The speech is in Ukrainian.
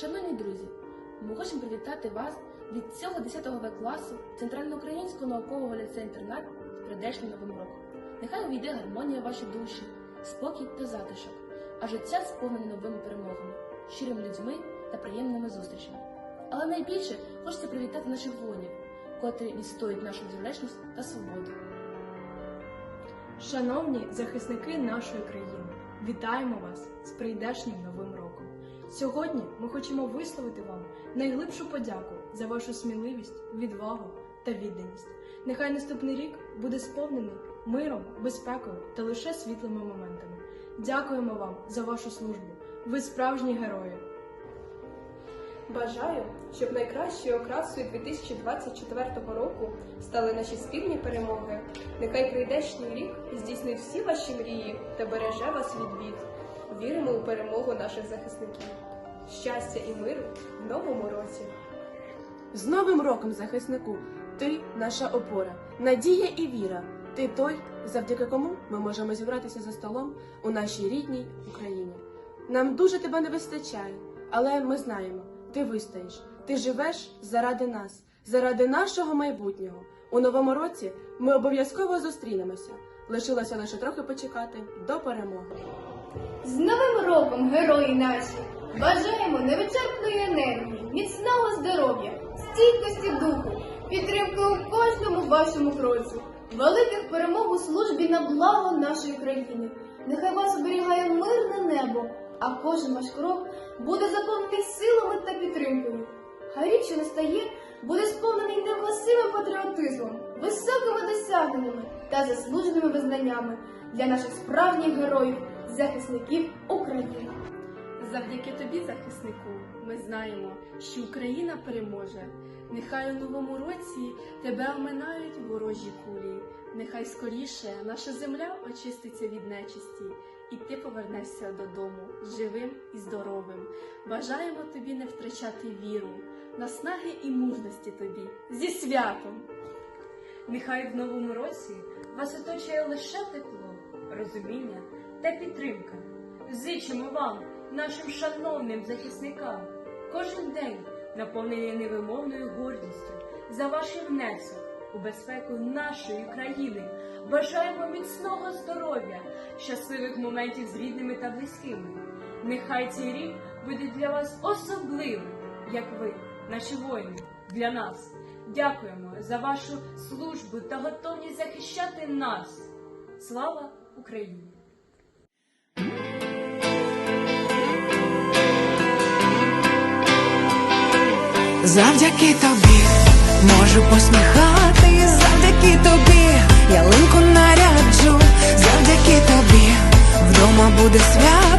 Шановні друзі, ми хочемо привітати вас від цього 10 В класу Центральноукраїнського наукового ліцею-інтернат з прийдешнім новим роком. Нехай увійде гармонія в ваші душі, спокій та затишок, а життя сповнене новими перемогами, щирими людьми та приємними зустрічами. Але найбільше хочеться привітати наших воїнів, котрі відстоюють нашу незалежність та свободу. Шановні захисники нашої країни, вітаємо вас з прийдешнім новим роком. Сьогодні ми хочемо висловити вам найглибшу подяку за вашу сміливість, відвагу та відданість. Нехай наступний рік буде сповнений миром, безпекою та лише світлими моментами. Дякуємо вам за вашу службу. Ви справжні герої. Бажаю, щоб найкращою окрасою 2024 року стали наші спільні перемоги. Нехай прийдешній рік здійснить всі ваші мрії та береже вас від бід. Віримо у перемогу наших захисників. Щастя і миру в новому році! З Новим роком, захиснику! Ти наша опора, надія і віра. Ти той, завдяки кому ми можемо зібратися за столом у нашій рідній Україні. Нам дуже тебе не вистачає, але ми знаємо, ти вистоїш, ти живеш заради нас, заради нашого майбутнього. У новому році ми обов'язково зустрінемося. Лишилося лише трохи почекати до перемоги. З Новим роком, герої наші! Бажаємо невичерпної енергії, міцного здоров'я, стійкості духу, підтримки у кожному вашому кроці, великих перемог у службі на благо нашої країни. Нехай вас оберігає мирне небо, а кожен ваш крок буде заповнений силами та підтримкою. Хай рік, що настає, буде сповнений невгасимим патріотизмом, високими досягненнями та заслуженими визнаннями для наших справжніх героїв, захисників України. Завдяки тобі, захиснику, ми знаємо, що Україна переможе. Нехай у новому році тебе оминають ворожі кулі. Нехай скоріше наша земля очиститься від нечисті, і ти повернешся додому живим і здоровим. Бажаємо тобі не втрачати віру, наснаги і мужності тобі зі святом. Нехай в новому році вас оточує лише тепло, розуміння та підтримка. Зичимо вам, нашим шановним захисникам, кожен день наповнений невимовною гордістю за ваш внесок у безпеку нашої країни. Бажаємо міцного здоров'я, щасливих моментів з рідними та близькими. Нехай цей рік буде для вас особливим, як ви, наші воїни, для нас. Дякуємо за вашу службу та готовність захищати нас. Слава Україні! Завдяки тобі можу посміхати, завдяки тобі ялинку наряджу, завдяки тобі вдома буде свято.